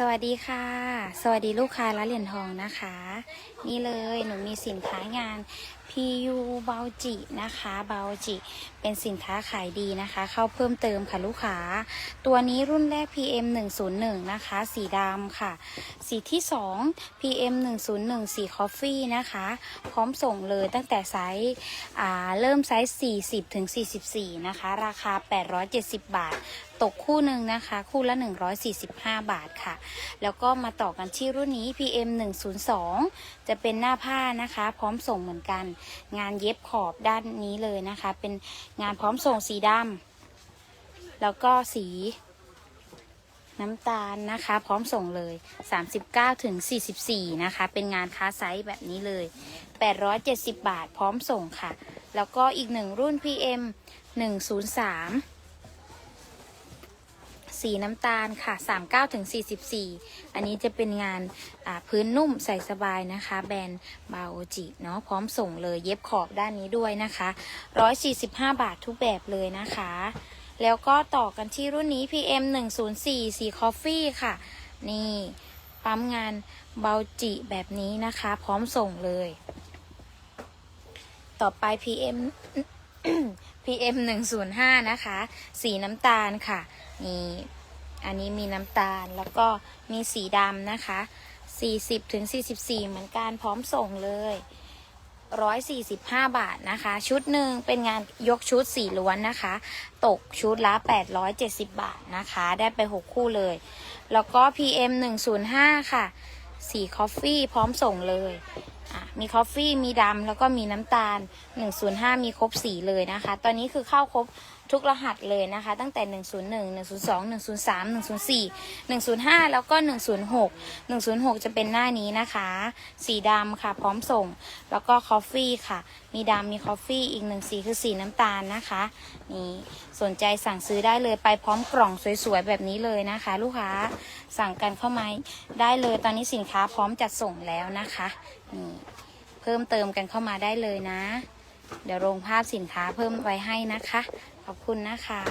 สวัสดีค่ะ สวัสดีลูกค้าละเหรียญทองนะคะ นี่เลยหนูมีสินค้างาน PU เบาจินะคะเบาจิ เป็นสินค้าขายดีนะคะ เข้าเพิ่มเติมค่ะลูกค้า ตัวนี้รุ่นแรก PM 101นะคะ สีดำค่ะ สีที่ 2 PM 101สีคอฟฟี่นะคะ พร้อมส่งเลยตั้งแต่ไซส์อ่าเริ่มไซส์ 40ถึง44 นะคะ ราคา 870 บาท ตกคู่หนึ่งนะคะ คู่ละ 145 บาทค่ะ แล้วก็มาต่อกันที่รุ่นนี้ PM 102จะเป็นหน้าผ้านะคะ พร้อมส่งเหมือนกันงานเย็บขอบด้านนี้เลยนะคะ เป็นงานพร้อมส่งสีดำแล้วก็สีน้ำตาลนะคะ พร้อมส่งเลย 39ถึง44 นะคะ เป็นงานค้าไซส์แบบนี้เลย 870 บาทพร้อมส่งค่ะ แล้วก็อีกหนึ่งรุ่น PM 103 สีน้ำตาลค่ะ 39ถึง44 อันนี้จะเป็นงานพื้นนุ่มใส่สบายนะคะ แบรนด์บาโอจิเนาะพร้อมส่งเลยเย็บขอบด้านนี้ด้วยนะคะ 145 บาททุกแบบเลยนะคะ แล้วก็ต่อกันที่รุ่นนี้ PM 104สีคอฟฟี่ค่ะ นี่ปั๊มงานเบาจิแบบนี้นะคะ พร้อมส่งเลย ต่อไป PM PM 105 นะคะ สีน้ำตาลค่ะ นี่ อันนี้มีน้ำตาลแล้วก็มีสีดำนะคะ 40ถึง44 เหมือนกันพร้อมส่งเลย 145 บาทนะคะ ชุดหนึ่งเป็นงานยกชุดสีล้วนนะคะ ตกชุดละ 870 บาทนะคะ ได้ไป 6 คู่เลย แล้วก็ PM 105 ค่ะ สีคอฟฟี่พร้อมส่งเลย อะมีคอฟฟี่มีดำแล้วก็มีน้ำตาล 105 มีครบสีเลยนะคะ ตอนนี้คือเข้าครบทุกรหัสเลยนะคะ ตั้งแต่ 101 102 103 104 105 แล้วก็ 106 106 จะเป็นหน้านี้นะคะ สีดำค่ะ พร้อมส่ง แล้วก็คอฟฟี่ค่ะ มีดำมีคอฟฟี่อีกหนึ่งสีคือสีน้ำตาลนะคะ นี่สนใจสั่งซื้อได้เลยไปพร้อมกล่องสวยๆ แบบนี้เลยนะคะ ลูกค้าสั่งกันเข้ามาได้เลยตอนนี้สินค้าพร้อมจัดส่งแล้วนะคะนี่เพิ่มเติมกันเข้ามาได้เลยนะ เดี๋ยวลงภาพสินค้าเพิ่มไว้ให้นะคะ ขอบคุณนะคะ